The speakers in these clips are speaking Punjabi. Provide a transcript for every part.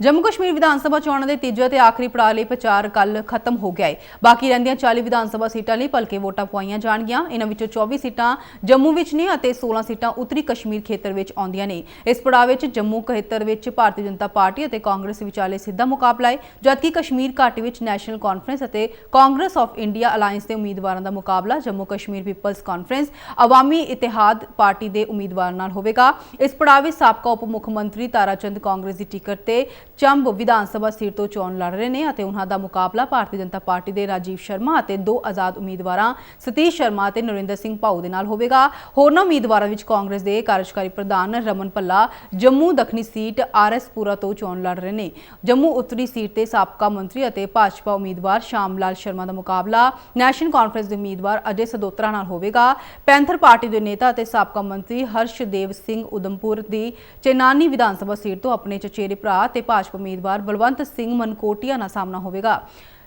ਜੰਮੂ ਕਸ਼ਮੀਰ ਵਿਧਾਨ ਸਭਾ ਚੋਣਾਂ ਦੇ ਤੀਜੇ ਤੇ ਆਖਰੀ ਪੜਾਅ ਲਈ ਪ੍ਰਚਾਰ ਕੱਲ ਖਤਮ ਹੋ ਗਿਆ ਹੈ ਬਾਕੀ ਰਹਿੰਦੀਆਂ 40 ਵਿਧਾਨ ਸਭਾ ਸੀਟਾਂ ਲਈ ਭਲਕੇ ਵੋਟਾਂ ਪਵਾਈਆਂ ਜਾਣਗੀਆਂ। ਇਹਨਾਂ ਵਿੱਚੋਂ 24 ਸੀਟਾਂ ਜੰਮੂ ਵਿੱਚ ਨੇ ਅਤੇ 16 ਸੀਟਾਂ ਉੱਤਰੀ ਕਸ਼ਮੀਰ ਖੇਤਰ ਵਿੱਚ ਆਉਂਦੀਆਂ ਨੇ। ਇਸ ਪੜਾਅ ਵਿੱਚ ਜੰਮੂ ਖੇਤਰ ਵਿੱਚ ਭਾਰਤੀ ਜਨਤਾ ਪਾਰਟੀ ਅਤੇ ਕਾਂਗਰਸ ਵਿਚਾਲੇ ਸਿੱਧਾ ਮੁਕਾਬਲਾ ਹੈ ਜਦਕਿ ਕਸ਼ਮੀਰ ਘਾਟੀ ਵਿੱਚ ਨੈਸ਼ਨਲ ਕਾਨਫਰੰਸ ਅਤੇ ਕਾਂਗਰਸ ਆਫ ਇੰਡੀਆ ਅਲਾਈਅੰਸ ਦੇ ਉਮੀਦਵਾਰਾਂ ਦਾ ਮੁਕਾਬਲਾ Jammu Kashmir peoples conference Awami Ittehad party ਦੇ ਉਮੀਦਵਾਰ ਨਾਲ ਹੋਵੇਗਾ। ਇਸ ਪੜਾਅ ਵਿੱਚ ਸਾਬਕਾ ਉਪ ਮੁੱਖ ਮੰਤਰੀ ਤਾਰਾਚੰਦ ਕਾਂਗਰਸ ਦੀ ਟਿਕਟ ਤੇ ਚੰਬ ਵਿਧਾਨ ਸਭਾ ਸੀਟ ਤੋਂ ਚੋਣ ਲੜ ਰਹੇ ਨੇ ਅਤੇ ਉਹਨਾਂ ਦਾ ਮੁਕਾਬਲਾ ਭਾਰਤੀ ਜਨਤਾ ਪਾਰਟੀ ਦੇ ਰਾਜੀਵ ਸ਼ਰਮਾ ਅਤੇ ਦੋ ਆਜ਼ਾਦ ਉਮੀਦਵਾਰਾਂ, ਸਤੀਸ਼ ਸ਼ਰਮਾ ਅਤੇ ਨਰਿੰਦਰ ਸਿੰਘ ਭਾਊ ਦੇ ਨਾਲ ਹੋਵੇਗਾ। ਹੋਰਨਾਂ ਉਮੀਦਵਾਰਾਂ ਵਿੱਚ ਕਾਂਗਰਸ ਦੇ ਕਾਰਜਕਾਰੀ ਪ੍ਰਧਾਨ ਰਮਨ ਭੱਲਾ, ਜੰਮੂ ਦੱਖਣੀ ਸੀਟ ਆਰਐਸ ਪੂਰਾ ਤੋਂ ਚੋਣ ਲੜ ਰਹੇ ਨੇ। ਜੰਮੂ ਉੱਤਰੀ ਸੀਟ ਤੇ ਸਾਬਕਾ ਮੰਤਰੀ ਅਤੇ ਭਾਜਪਾ ਉਮੀਦਵਾਰ ਸ਼ਾਮ ਲਾਲ ਸ਼ਰਮਾ ਦਾ ਮੁਕਾਬਲਾ, ਨੈਸ਼ਨਲ ਕਾਨਫਰੰਸ ਦੇ ਉਮੀਦਵਾਰ ਅਜੇ ਸਦੋਤਰਾ ਨਾਲ ਹੋਵੇਗਾ। ਪੈਂਥਰ ਪਾਰਟੀ ਦੇ ਨੇਤਾ ਅਤੇ ਸਾਬਕਾ ਮੰਤਰੀ ਹਰਸ਼ਦੇਵ ਸਿੰਘ ਉਦਮਪੁਰ ਦੀ ਚੇਨਾਨੀ ਵਿਧਾਨ ਸਭਾ ਸੀਟ ਤੋਂ ਆਪਣੇ ਚਚੇਰੇ ਭਰਾ ਤੇ ਭਾਜਪਾ ਉਮੀਦਵਾਰ ਬਲਵੰਤ ਸਿੰਘ ਮਨਕੋਟੀਆ ਨਾਲ ਸਾਹਮਣਾ ਹੋਵੇਗਾ।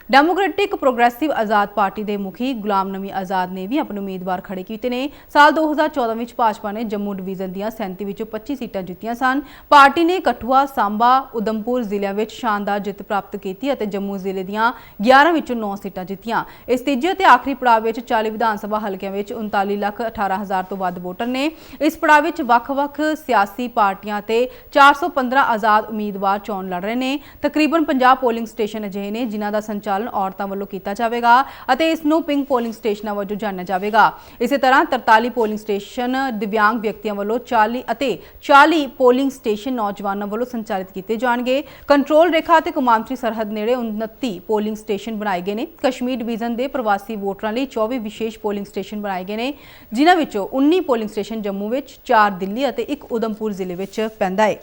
ਡੈਮੋਕ੍ਰੈਟਿਕ ਪ੍ਰੋਗਰੈਸਿਵ ਆਜ਼ਾਦ ਪਾਰਟੀ ਦੇ ਮੁਖੀ ਗੁਲਾਮ ਨਬੀ ਆਜ਼ਾਦ ਨੇ ਵੀ ਆਪਣੇ ਉਮੀਦਵਾਰ ਖੜੇ ਕੀਤੇ ਨੇ। ਸਾਲ 2014 ਵਿੱਚ ਭਾਜਪਾ ਨੇ ਜੰਮੂ ਡਿਵੀਜ਼ਨ ਦੀਆਂ 37 ਵਿੱਚੋਂ 25 ਸੀਟਾਂ ਜਿੱਤੀਆਂ ਸਨ। ਪਾਰਟੀ ਨੇ ਕਠੂਆ, ਸਾਂਬਾ, ਉਦਮਪੁਰ ਜ਼ਿਲ੍ਹਿਆਂ ਵਿੱਚ ਸ਼ਾਨਦਾਰ ਜਿੱਤ ਪ੍ਰਾਪਤ ਕੀਤੀ ਅਤੇ ਜੰਮੂ ਜ਼ਿਲ੍ਹੇ ਦੀਆਂ 11 ਵਿੱਚੋਂ 9 ਸੀਟਾਂ ਜਿੱਤੀਆਂ। ਇਸ ਤੀਜੇ ਤੇ ਆਖਰੀ ਪੜਾਅ ਵਿੱਚ 40 ਵਿਧਾਨ ਸਭਾ ਹਲਕਿਆਂ ਵਿੱਚ 39 ਲੱਖ 18 ਹਜ਼ਾਰ ਤੋਂ ਵੱਧ ਵੋਟਰ ਨੇ। ਇਸ ਪੜਾਅ ਵਿੱਚ ਵੱਖ-ਵੱਖ ਸਿਆਸੀ ਪਾਰਟੀਆਂ ਤੇ 415 ਆਜ਼ਾਦ ਉਮੀਦਵਾਰ ਚੋਣ ਲੜ ਰਹੇ ਨੇ। ਤਕਰੀਬਨ 50 ਪੋਲਿੰਗ ਸਟੇਸ਼ਨ ਅਜਿਹੇ ਨੇ ਜਿਨ੍ਹਾਂ ਦਾ ਸੰਚਾਲਨ ਔਰਤਾਂ ਵੱਲੋਂ ਕੀਤਾ ਜਾਵੇਗਾ ਅਤੇ ਇਸ ਨੂੰ ਪਿੰਕ ਪੋਲਿੰਗ ਸਟੇਸ਼ਨਾਂ ਵਜੋਂ ਜਾਣਿਆ ਜਾਵੇਗਾ। ਇਸੇ ਤਰ੍ਹਾਂ 43 ਪੋਲਿੰਗ ਸਟੇਸ਼ਨ ਦਿਵਿਆਂਗ ਵਿਅਕਤੀਆਂ ਵੱਲੋਂ 40 ਅਤੇ 40 ਪੋਲਿੰਗ ਸਟੇਸ਼ਨ ਨੌਜਵਾਨਾਂ ਵੱਲੋਂ ਸੰਚਾਲਿਤ ਕੀਤੇ ਜਾਣਗੇ। ਕੰਟਰੋਲ ਰੇਖਾ ਅਤੇ ਕੌਮਾਂਤਰੀ ਸਰਹੱਦ ਨੇੜੇ 29 ਪੋਲਿੰਗ ਸਟੇਸ਼ਨ ਬਣਾਏ ਗਏ ਨੇ। ਕਸ਼ਮੀਰ ਡਿਵੀਜ਼ਨ ਦੇ ਪ੍ਰਵਾਸੀ ਵੋਟਰਾਂ ਲਈ 24 ਵਿਸ਼ੇਸ਼ ਪੋਲਿੰਗ ਸਟੇਸ਼ਨ ਬਣਾਏ ਗਏ ਨੇ, ਜਿਨ੍ਹਾਂ ਵਿੱਚੋਂ 19 ਪੋਲਿੰਗ ਸਟੇਸ਼ਨ ਜੰਮੂ ਵਿੱਚ 4 ਦਿੱਲੀ ਅਤੇ 1 ਉਦਮਪੁਰ ਜ਼ਿਲ੍ਹੇ ਵਿੱਚ ਪੈਂਦਾ ਹੈ